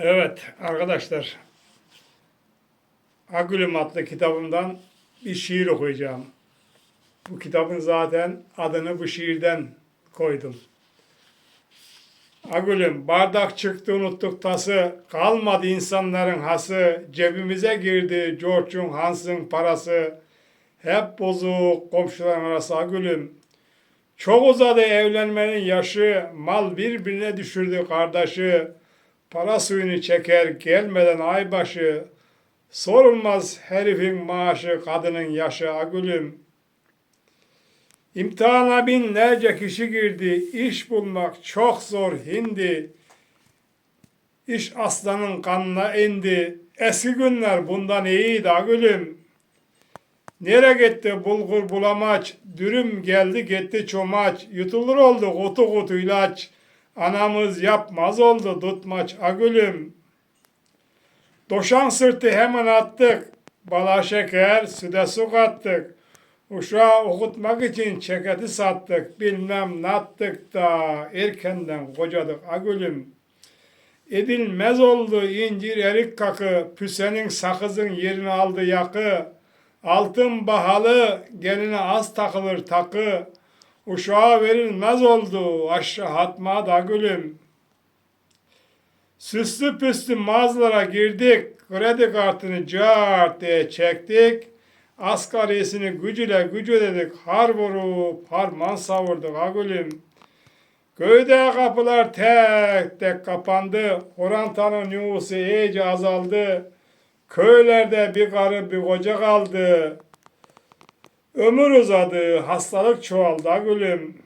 Evet arkadaşlar. Agülüm adlı kitabımdan bir şiir okuyacağım. Bu kitabın zaten adını bu şiirden koydum. Agülüm bardak çıktı unuttuk tası, kalmadı insanların hası, cebimize girdi George'un Hans'ın parası, hep bozuk komşuların arası Agülüm. Çok uzadı evlenmenin yaşı, mal birbirine düşürdü kardeşi, para suyunu çeker gelmeden aybaşı, sorulmaz herifin maaşı, kadının yaşı Agülüm. İmtihana binlerce kişi girdi. İş bulmak çok zor hindi. İş aslanın kanına indi. Eski günler bundan iyiydi agülüm. Nere gitti bulgur bulamaç, dürüm geldi gitti çomaç, yutulur oldu kutu kutu ilaç. Anamız yapmaz oldu tutmaç agülüm. Doşan sırtı hemen attık, bala şeker, süde su kattık. Uşağı okutmak için çeketi sattık, bilmem ne attık da erkenden kocadık agülüm. Edilmez oldu incir erik kakı, püsenin sakızın yerini aldı yakı. Altın bahalı geline az takılır takı. Uşağa verilmez oldu aşağı hatma da gülüm. Süslü püslü mağazalara girdik, kredi kartını cart diye çektik. Asgarisini gücüyle gücü dedik, har vurup harman savurduk agülüm. Köyde kapılar tek tek kapandı, orantanın nüfusu iyice azaldı. Köylerde bir karı bir koca kaldı. Ömür uzadı, hastalık çoğaldı gülüm.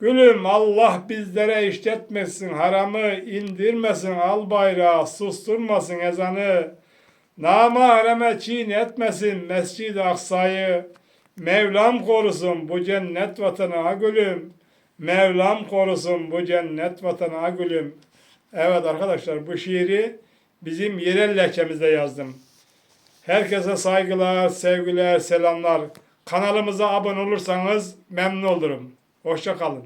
Gülüm Allah bizlere işletmesin haramı, indirmesin al bayrağı, susturmasın ezanı. Nama hareme çiğn etmesin Mescid-i Aksa'yı. Mevlam korusun bu cennet vatanı gülüm. Mevlam korusun bu cennet vatanı gülüm. Evet arkadaşlar bu şiiri bizim yerel lehçemizde yazdım. Herkese saygılar, sevgiler, selamlar. Kanalımıza abone olursanız memnun olurum. Hoşça kalın.